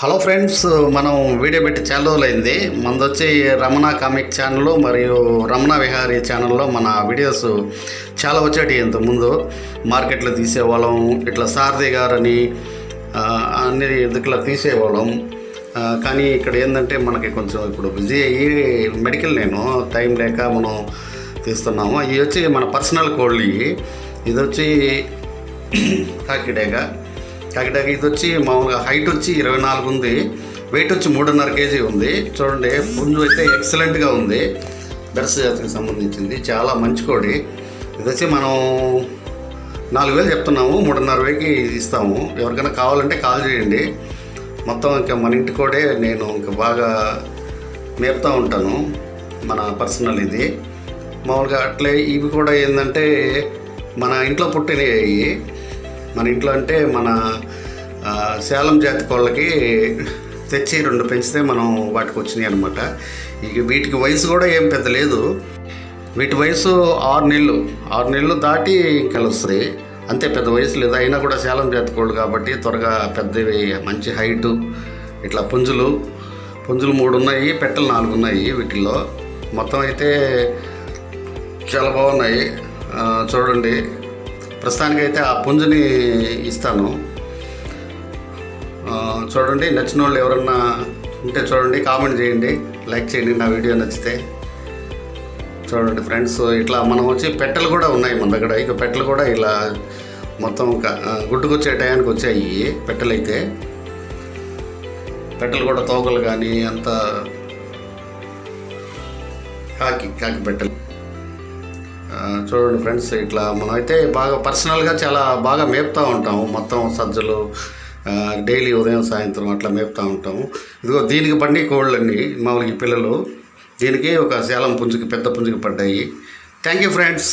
Hello friends మనం video పెట్టి చాలా రోజులైంది. మనది రమణ కామిక్ ఛానల్ మరియు రమణ విహారీ ఛానల్లో మన వీడియోస్ చాలా వచ్చేటి ఇంతకుముందు. మార్కెట్లో తీసేవాళ్ళం ఇట్లా సారథి గారని అన్ని ఇట్లా తీసేవాళ్ళం. కానీ ఇక్కడ ఏంటంటే మనకి కొంచెం ఇప్పుడు బిజీ అయ్యి మెడికల్ నేను టైం లేక మనం తీస్తున్నాము. ఇవి వచ్చి మన పర్సనల్ కోళ్ళు ఇవి. ఇది వచ్చి కాకిడేగా. కాకిడాక ఇది వచ్చి మామూలుగా హైట్ వచ్చి ఇరవై నాలుగు ఉంది. వెయిట్ వచ్చి మూడున్నర కేజీ ఉంది. చూడండి పుంజు అయితే ఎక్సలెంట్గా ఉంది. బెరస జాతికి సంబంధించింది. చాలా మంచి కోడి. ఇది వచ్చి మనం నాలుగు వేలు చెప్తున్నాము. మూడున్నర వేలకి ఇస్తాము. ఎవరికైనా కావాలంటే కాల్ చేయండి. మొత్తం ఇంకా మన ఇంటి కోడే. నేను ఇంకా బాగా మేపుతూ ఉంటాను. మన పర్సనల్ ఇది. మామూలుగా అట్లే ఇవి కూడా ఏంటంటే మన ఇంట్లో పుట్టినవి. మన ఇంట్లో అంటే మన సేలం జాతి కోళ్ళకి తెచ్చి రెండు పెంచితే మనం వాటికి వచ్చినాయి అనమాట ఇక వీటికి వయసు కూడా ఏం పెద్ద లేదు. వీటి వయసు ఆరు నెలలు. ఆరు నెలలు దాటి కలుస్తాయి అంతే పెద్ద వయసు లేదు. అయినా కూడా సేలం జాతి కోళ్ళు కాబట్టి త్వరగా పెద్దవి మంచి హైటు ఇట్లా పుంజులు పుంజులు మూడు ఉన్నాయి పెట్టెలు నాలుగు ఉన్నాయి వీటిల్లో. మొత్తం అయితే చాలా బాగున్నాయి. చూడండి. ప్రస్తుతానికైతే ఆ పుంజుని ఇస్తాను. చూడండి నచ్చిన వాళ్ళు ఎవరన్నా ఉంటే చూడండి కామెంట్ చేయండి లైక్ చేయండి నా వీడియో నచ్చితే. చూడండి ఫ్రెండ్స్ ఇట్లా మనం వచ్చి పెట్టెలు కూడా ఉన్నాయి మన దగ్గర. ఇక పెట్టెలు కూడా ఇలా మొత్తం గుడ్డుకొచ్చే టయానికి వచ్చాయి పెట్టెలు అయితే పెట్టెలు కూడా తోకలు కానీ అంత కాకి కాకి పెట్టెలు. చూడండి ఫ్రెండ్స్ ఇట్లా మనం అయితే బాగా పర్సనల్గా చాలా బాగా మేపుతూ ఉంటాము. మొత్తం సజ్జలు డైలీ ఉదయం సాయంత్రం అట్లా మేపుతూ ఉంటాము. ఇదిగో దీనికి బండి కోళ్ళన్నీ మామూలుగా ఈ పిల్లలు. దీనికి ఒక శాలం పుంజుకి పెద్ద పుంజుకి పడ్డాయి. Thank you friends